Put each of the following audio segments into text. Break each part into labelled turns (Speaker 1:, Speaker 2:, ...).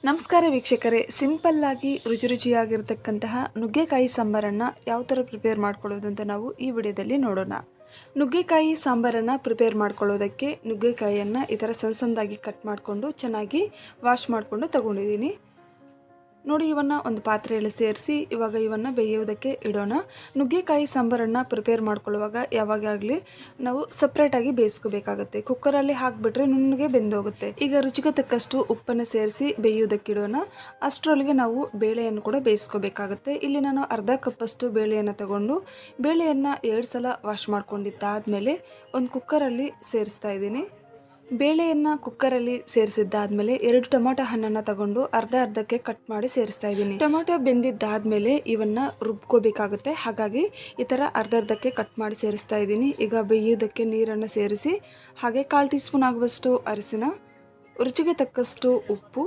Speaker 1: ನಮಸ್ಕಾರ ವೀಕ್ಷಕರೇ. ಸಿಂಪಲ್ಲಾಗಿ ರುಚಿ ರುಚಿಯಾಗಿರ್ತಕ್ಕಂತಹ ನುಗ್ಗೆಕಾಯಿ ಸಾಂಬಾರನ್ನು ಯಾವ ಥರ ಪ್ರಿಪೇರ್ ಮಾಡ್ಕೊಳ್ಳೋದು ಅಂತ ನಾವು ಈ ವಿಡಿಯೋದಲ್ಲಿ ನೋಡೋಣ. ನುಗ್ಗೆಕಾಯಿ ಸಾಂಬಾರನ್ನು ಪ್ರಿಪೇರ್ ಮಾಡ್ಕೊಳ್ಳೋದಕ್ಕೆ ನುಗ್ಗೆಕಾಯಿಯನ್ನು ಈ ಥರ ಸಣ್ಣ ಸಣ್ಣದಾಗಿ ಕಟ್ ಮಾಡಿಕೊಂಡು ಚೆನ್ನಾಗಿ ವಾಶ್ ಮಾಡಿಕೊಂಡು ತಗೊಂಡಿದ್ದೀನಿ. ನೋಡಿ, ಇವನ್ನು ಒಂದು ಪಾತ್ರೆಯಲ್ಲಿ ಸೇರಿಸಿ ಇವಾಗ ಇವನ್ನು ಬೇಯುವುದಕ್ಕೆ ಇಡೋಣ. ನುಗ್ಗೆಕಾಯಿ ಸಾಂಬಾರನ್ನು ಪ್ರಿಪೇರ್ ಮಾಡ್ಕೊಳ್ಳುವಾಗ ಯಾವಾಗಲಿ ನಾವು ಸಪ್ರೇಟಾಗಿ ಬೇಯಿಸ್ಕೋಬೇಕಾಗುತ್ತೆ. ಕುಕ್ಕರಲ್ಲಿ ಹಾಕಿಬಿಟ್ರೆ ನುಣ್ಣಗೆ ಬೆಂದೋಗುತ್ತೆ. ಈಗ ರುಚಿಗೆ ತಕ್ಕಷ್ಟು ಉಪ್ಪನ್ನು ಸೇರಿಸಿ ಬೇಯೋದಕ್ಕಿಡೋಣ ಅಷ್ಟರೊಳಗೆ ನಾವು ಬೇಳೆಯನ್ನು ಕೂಡ ಬೇಯಿಸ್ಕೋಬೇಕಾಗುತ್ತೆ. ಇಲ್ಲಿ ನಾನು ಅರ್ಧ ಕಪ್ಪಷ್ಟು ಬೇಳೆಯನ್ನು ತಗೊಂಡು ಬೇಳೆಯನ್ನು ಎರಡು ಸಲ ವಾಶ್ ಮಾಡ್ಕೊಂಡಿದ್ದಾದಮೇಲೆ ಒಂದು ಕುಕ್ಕರಲ್ಲಿ ಸೇರಿಸ್ತಾ ಇದ್ದೀನಿ. ಬೇಳೆಯನ್ನು ಕುಕ್ಕರಲ್ಲಿ ಸೇರಿಸಿದ್ದಾದ್ಮೇಲೆ ಎರಡು ಟೊಮೊಟೊ ಹಣ್ಣನ್ನು ತಗೊಂಡು ಅರ್ಧ ಅರ್ಧಕ್ಕೆ ಕಟ್ ಮಾಡಿ ಸೇರಿಸ್ತಾ ಇದ್ದೀನಿ. ಟೊಮೊಟೊ ಬೆಂದಿದ್ದಾದ್ಮೇಲೆ ಇವನ್ನ ರುಬ್ಕೋಬೇಕಾಗುತ್ತೆ. ಹಾಗಾಗಿ ಈ ಥರ ಅರ್ಧ ಅರ್ಧಕ್ಕೆ ಕಟ್ ಮಾಡಿ ಸೇರಿಸ್ತಾ ಇದ್ದೀನಿ. ಈಗ ಬೇಯೋದಕ್ಕೆ ನೀರನ್ನು ಸೇರಿಸಿ, ಹಾಗೆ ಕಾಲು ಟೀ ಸ್ಪೂನ್ ಆಗುವಷ್ಟು ಅರಿಸಿನ ರುಚಿಗೆ ತಕ್ಕಷ್ಟು ಉಪ್ಪು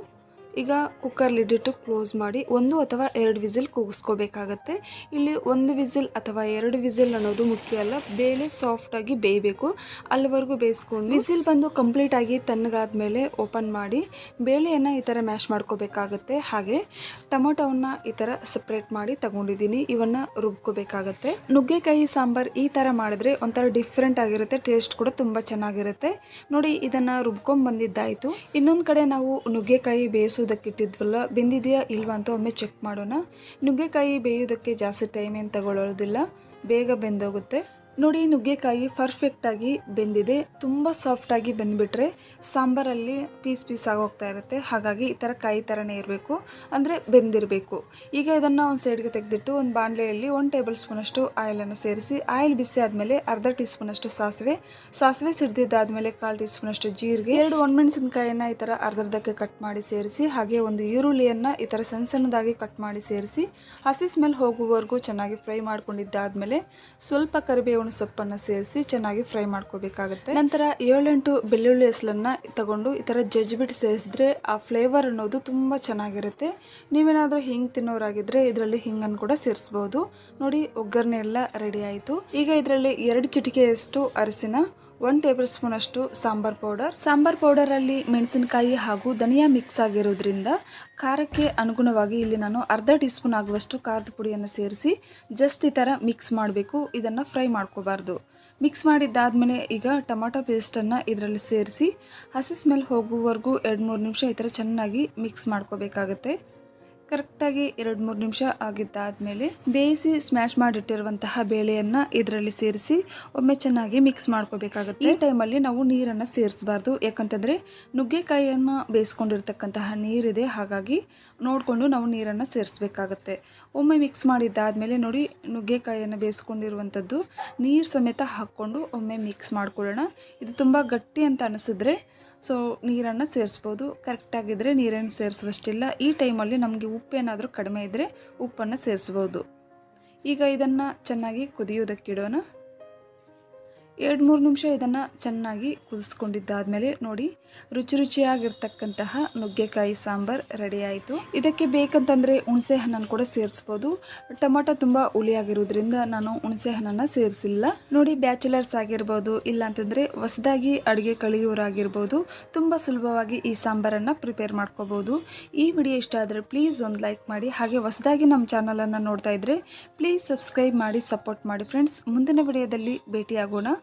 Speaker 1: ಈಗ ಕುಕ್ಕರ್ ಲಿಡಿಟ್ಟು ಕ್ಲೋಸ್ ಮಾಡಿ ಒಂದು ಅಥವಾ ಎರಡು ವಿಸಿಲ್ ಕೂಗಿಸ್ಕೋಬೇಕಾಗತ್ತೆ. ಇಲ್ಲಿ ಒಂದು ವಿಸಿಲ್ ಅಥವಾ ಎರಡು ವಿಸಿಲ್ ಅನ್ನೋದು ಮುಖ್ಯ ಅಲ್ಲ. ಬೇಳೆ ಸಾಫ್ಟಾಗಿ ಬೇಯಬೇಕು. ಅಲ್ಲಿವರೆಗೂ ಬೇಯಿಸ್ಕೊಂಡು ವಿಸಿಲ್ ಬಂದು ಕಂಪ್ಲೀಟ್ ಆಗಿ ತಣ್ಣಗಾದ್ಮೇಲೆ ಓಪನ್ ಮಾಡಿ ಬೇಳೆಯನ್ನು ಈ ಥರ ಮ್ಯಾಶ್ ಮಾಡ್ಕೋಬೇಕಾಗತ್ತೆ. ಹಾಗೆ ಟೊಮೊಟೊವನ್ನು ಈ ಥರ ಸಪ್ರೇಟ್ ಮಾಡಿ ತಗೊಂಡಿದ್ದೀನಿ. ಇವನ್ನು ರುಬ್ಕೋಬೇಕಾಗತ್ತೆ. ನುಗ್ಗೆಕಾಯಿ ಸಾಂಬಾರು ಈ ಥರ ಮಾಡಿದ್ರೆ ಒಂಥರ ಡಿಫ್ರೆಂಟ್ ಆಗಿರುತ್ತೆ. ಟೇಸ್ಟ್ ಕೂಡ ತುಂಬ ಚೆನ್ನಾಗಿರುತ್ತೆ. ನೋಡಿ, ಇದನ್ನು ರುಬ್ಕೊಂಡು ಬಂದಿದ್ದಾಯಿತು ಇನ್ನೊಂದು ಕಡೆ ನಾವು ನುಗ್ಗೆಕಾಯಿ ಬೇಯಿಸೋದಕ್ಕೆ ಇಟ್ಟಿದ್ವಲ್ಲ ಬೆಂದಿದೆಯಾ ಇಲ್ವಾ ಅಂತ ಒಮ್ಮೆ ಚೆಕ್ ಮಾಡೋಣ. ನುಗ್ಗೆಕಾಯಿ ಬೇಯೋದಕ್ಕೆ ಜಾಸ್ತಿ ಟೈಮ್ ಏನು ತಗೊಳ್ಳೋದಿಲ್ಲ ಬೇಗ ಬೆಂದೋಗುತ್ತೆ. ನೋಡಿ, ನುಗ್ಗೆಕಾಯಿ ಪರ್ಫೆಕ್ಟಾಗಿ ಬೆಂದಿದೆ. ತುಂಬ ಸಾಫ್ಟಾಗಿ ಬೆಂದ್ಬಿಟ್ರೆ ಸಾಂಬಾರಲ್ಲಿ ಪೀಸ್ ಪೀಸ್ ಆಗೋಗ್ತಾ ಇರುತ್ತೆ. ಹಾಗಾಗಿ ಈ ಥರ ಕಾಯಿ ಥರನೇ ಇರಬೇಕು. ಅಂದರೆ ಬೆಂದಿರಬೇಕು. ಈಗ ಇದನ್ನು ಒಂದು ಸೈಡ್ಗೆ ತೆಗೆದಿಟ್ಟು ಒಂದು ಬಾಣಲೆಯಲ್ಲಿ ಒಂದು ಟೇಬಲ್ ಸ್ಪೂನಷ್ಟು ಆಯಿಲನ್ನು ಸೇರಿಸಿ ಆಯಿಲ್ ಬಿಸಿ ಆದಮೇಲೆ ಅರ್ಧ ಟೀ ಸ್ಪೂನಷ್ಟು ಸಾಸಿವೆ. ಸಾಸಿವೆ ಸಿಡ್ದಿದ್ದಾದಮೇಲೆ ಕಾಲು ಟೀ ಸ್ಪೂನಷ್ಟು ಜೀರಿಗೆ. ಎರಡು ಒಣಮೆಣಸಿನಕಾಯಿಯನ್ನು ಈ ಥರ ಅರ್ಧರ್ಧಕ್ಕೆ ಕಟ್ ಮಾಡಿ ಸೇರಿಸಿ, ಹಾಗೆ ಒಂದು ಈರುಳ್ಳಿಯನ್ನು ಈ ಥರ ಸಣ್ಣ ಸಣ್ಣದಾಗಿ ಕಟ್ ಮಾಡಿ ಸೇರಿಸಿ, ಹಸಿ ಸ್ಮೆಲ್ ಹೋಗುವವರೆಗೂ ಚೆನ್ನಾಗಿ ಫ್ರೈ ಮಾಡ್ಕೊಂಡಿದ್ದಾದಮೇಲೆ ಸ್ವಲ್ಪ ಕರಿಬೇವಿನ ಸೊಪ್ಪನ್ನು ಸೇರಿಸಿ ಚೆನ್ನಾಗಿ ಫ್ರೈ ಮಾಡ್ಕೋಬೇಕಾಗುತ್ತೆ. ನಂತರ ಏಳೆಂಟು ಬೆಳ್ಳುಳ್ಳಿ ಹೆಸಲನ್ನು ತಗೊಂಡು ಈ ಥರ ಜಜ್ಬಿಟ್ಟು ಸೇರಿಸಿದ್ರೆ ಆ ಫ್ಲೇವರ್ ಅನ್ನೋದು ತುಂಬ ಚೆನ್ನಾಗಿರುತ್ತೆ. ನೀವೇನಾದರೂ ಹಿಂಗೆ ತಿನ್ನೋರಾಗಿದ್ರೆ ಇದರಲ್ಲಿ ಹಿಂಗನ್ನು ಕೂಡ ಸೇರಿಸ್ಬೋದು. ನೋಡಿ, ಒಗ್ಗರಣೆ ಎಲ್ಲ ರೆಡಿ ಆಯಿತು. ಈಗ ಇದರಲ್ಲಿ ಎರಡು ಚಿಟಿಕೆಯಷ್ಟು ಅರಿಸಿನ ಒನ್ ಟೇಬಲ್ ಸ್ಪೂನ್ ಅಷ್ಟು ಸಾಂಬಾರ್ ಪೌಡರ್. ಸಾಂಬಾರ್ ಪೌಡರಲ್ಲಿ ಮೆಣಸಿನಕಾಯಿ ಹಾಗೂ ಧನಿಯಾ ಮಿಕ್ಸ್ ಆಗಿರೋದ್ರಿಂದ ಖಾರಕ್ಕೆ ಅನುಗುಣವಾಗಿ ಇಲ್ಲಿ ನಾನು ಅರ್ಧ ಟೀ ಸ್ಪೂನ್ ಆಗುವಷ್ಟು ಖಾರದ ಪುಡಿಯನ್ನು ಸೇರಿಸಿ ಜಸ್ಟ್ ಈ ಥರ ಮಿಕ್ಸ್ ಮಾಡಬೇಕು. ಇದನ್ನು ಫ್ರೈ ಮಾಡ್ಕೋಬಾರ್ದು. ಮಿಕ್ಸ್ ಮಾಡಿದ್ದಾದ್ಮೇಲೆ ಈಗ ಟೊಮಾಟೊ ಪೇಸ್ಟನ್ನು ಇದರಲ್ಲಿ ಸೇರಿಸಿ ಹಸಿ ಸ್ಮೆಲ್ ಹೋಗುವವರೆಗೂ ಎರಡು ಮೂರು ನಿಮಿಷ ಈ ಥರ ಚೆನ್ನಾಗಿ ಮಿಕ್ಸ್ ಮಾಡ್ಕೋಬೇಕಾಗತ್ತೆ. ಕರೆಕ್ಟಾಗಿ ಎರಡು ಮೂರು ನಿಮಿಷ ಆಗಿದ್ದಾದಮೇಲೆ ಬೇಯಿಸಿ ಸ್ಮ್ಯಾಶ್ ಮಾಡಿಟ್ಟಿರುವಂತಹ ಬೇಳೆಯನ್ನು ಇದರಲ್ಲಿ ಸೇರಿಸಿ ಒಮ್ಮೆ ಚೆನ್ನಾಗಿ ಮಿಕ್ಸ್ ಮಾಡ್ಕೋಬೇಕಾಗುತ್ತೆ. ಈ ಟೈಮಲ್ಲಿ ನಾವು ನೀರನ್ನು ಸೇರಿಸಬಾರ್ದು. ಯಾಕಂತಂದರೆ ನುಗ್ಗೆಕಾಯಿಯನ್ನು ಬೇಯಿಸ್ಕೊಂಡಿರ್ತಕ್ಕಂತಹ ನೀರಿದೆ. ಹಾಗಾಗಿ ನೋಡಿಕೊಂಡು ನಾವು ನೀರನ್ನು ಸೇರಿಸ್ಬೇಕಾಗತ್ತೆ. ಒಮ್ಮೆ ಮಿಕ್ಸ್ ಮಾಡಿದ್ದಾದಮೇಲೆ ನೋಡಿ ನುಗ್ಗೆಕಾಯಿಯನ್ನು ಬೇಯಿಸ್ಕೊಂಡಿರುವಂಥದ್ದು ನೀರು ಸಮೇತ ಹಾಕ್ಕೊಂಡು ಒಮ್ಮೆ ಮಿಕ್ಸ್ ಮಾಡ್ಕೊಳ್ಳೋಣ. ಇದು ತುಂಬ ಗಟ್ಟಿ ಅಂತ ಅನಿಸಿದ್ರೆ ಸೊ ನೀರನ್ನು ಸೇರಿಸ್ಬೋದು. ಕರೆಕ್ಟಾಗಿದ್ದರೆ ನೀರನ್ನು ಸೇರಿಸುವಷ್ಟಿಲ್ಲ. ಈ ಟೈಮಲ್ಲಿ ನಮಗೆ ಉಪ್ಪೇನಾದರೂ ಕಡಿಮೆ ಇದ್ದರೆ ಉಪ್ಪನ್ನು ಸೇರಿಸ್ಬೋದು. ಈಗ ಇದನ್ನು ಚೆನ್ನಾಗಿ ಕುದಿಯೋದಕ್ಕಿಡೋಣ. ಎರಡು ಮೂರು ನಿಮಿಷ ಇದನ್ನು ಚೆನ್ನಾಗಿ ಕುದಿಸ್ಕೊಂಡಿದ್ದಾದಮೇಲೆ ನೋಡಿ, ರುಚಿ ರುಚಿಯಾಗಿರ್ತಕ್ಕಂತಹ ನುಗ್ಗೆಕಾಯಿ ಸಾಂಬಾರ್ ರೆಡಿ ಆಯಿತು. ಇದಕ್ಕೆ ಬೇಕಂತಂದರೆ ಹುಣಸೆ ಹಣ್ಣನ್ನು ಕೂಡ ಸೇರಿಸ್ಬೋದು. ಟೊಮೊಟೊ ತುಂಬ ಹುಳಿಯಾಗಿರೋದ್ರಿಂದ ನಾನು ಹುಣಸೆ ಹಣ್ಣನ್ನು ಸೇರಿಸಿಲ್ಲ. ನೋಡಿ, ಬ್ಯಾಚುಲರ್ಸ್ ಆಗಿರ್ಬೋದು, ಇಲ್ಲಾಂತಂದರೆ ಹೊಸದಾಗಿ ಅಡುಗೆ ಕಳಿಯೋರಾಗಿರ್ಬೋದು ತುಂಬ ಸುಲಭವಾಗಿ ಈ ಸಾಂಬಾರನ್ನು ಪ್ರಿಪೇರ್ ಮಾಡ್ಕೋಬೋದು. ಈ ವಿಡಿಯೋ ಇಷ್ಟ ಆದರೆ ಪ್ಲೀಸ್ ಒಂದು ಲೈಕ್ ಮಾಡಿ. ಹಾಗೆ ಹೊಸದಾಗಿ ನಮ್ಮ ಚಾನಲನ್ನು ನೋಡ್ತಾ ಇದ್ದರೆ ಪ್ಲೀಸ್ ಸಬ್ಸ್ಕ್ರೈಬ್ ಮಾಡಿ ಸಪೋರ್ಟ್ ಮಾಡಿ. ಫ್ರೆಂಡ್ಸ್ ಮುಂದಿನ ವಿಡಿಯೋದಲ್ಲಿ ಭೇಟಿಯಾಗೋಣ.